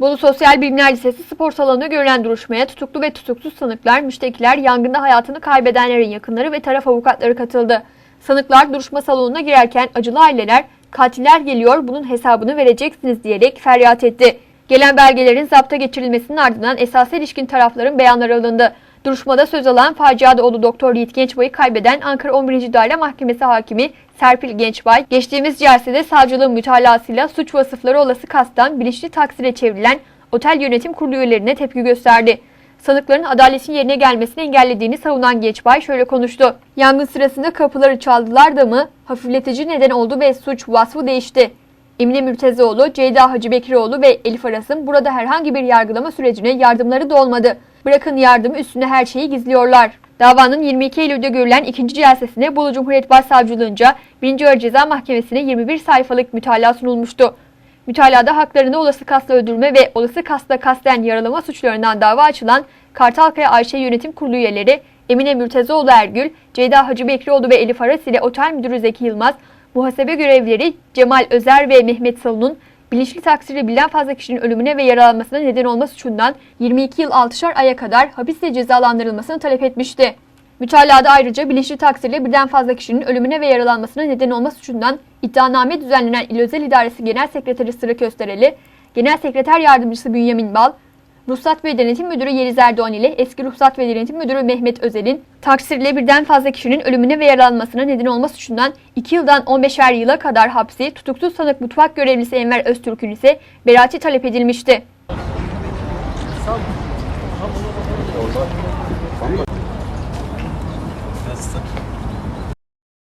Bolu Sosyal Bilimler Lisesi spor salonunda görülen duruşmaya tutuklu ve tutuksuz sanıklar, müştekiler, yangında hayatını kaybedenlerin yakınları ve taraf avukatları katıldı. Sanıklar duruşma salonuna girerken acılı aileler, katiller geliyor bunun hesabını vereceksiniz diyerek feryat etti. Gelen belgelerin zapta geçirilmesinin ardından esas ilişkin tarafların beyanları alındı. Duruşmada söz alan faciada oğlu Doktor Yiğit Gençbay'ı kaybeden Ankara 11. Daire Mahkemesi Hakimi Serpil Gençbay, geçtiğimiz celsede savcılığın mütalasıyla suç vasıfları olası kastan bilinçli taksire çevrilen otel yönetim kurulu üyelerine tepki gösterdi. Sanıkların adaletin yerine gelmesini engellediğini savunan Gençbay şöyle konuştu. Yangın sırasında kapıları çaldılar da mı hafifletici neden oldu ve suç vasfı değişti. Emine Mürtezoğlu, Ceyda Hacı Bekiroğlu ve Elif Aras'ın burada herhangi bir yargılama sürecine yardımları da olmadı. Bırakın yardımı üstüne her şeyi gizliyorlar. Davanın 22 Eylül'de görülen ikinci celsesine Bolu Cumhuriyet Başsavcılığınca 1. Ağır Ceza Mahkemesi'ne 21 sayfalık mütalaa sunulmuştu. Mütalada haklarını olası kasla öldürme ve olası kasla kasten yaralama suçlarından dava açılan Kartalkaya Ayşe Yönetim Kurulu üyeleri Emine Mürtezoğlu Ergül, Ceyda Hacı Bekrioğlu ve Elif Aras ile otel müdürü Zeki Yılmaz, muhasebe görevlileri Cemal Özer ve Mehmet Salun'un bilinçli taksirle birden fazla kişinin ölümüne ve yaralanmasına neden olma suçundan 22 yıl 6'şar aya kadar hapisle cezalandırılmasını talep etmişti. Mütalada ayrıca bilinçli taksirle birden fazla kişinin ölümüne ve yaralanmasına neden olma suçundan iddianame düzenlenen İl Özel İdaresi Genel Sekreteri Sıra Köstereli, Genel Sekreter Yardımcısı Bünyamin Bal, Ruhsat ve Denetim Müdürü Yeliz Erdoğan ile eski Ruhsat ve Denetim Müdürü Mehmet Özel'in taksirle birden fazla kişinin ölümüne ve yaralanmasına neden olma suçundan 2 yıldan 15'er yıla kadar hapsi, tutuksuz sanık mutfak görevlisi Enver Öztürk'ün ise beraati talep edilmişti.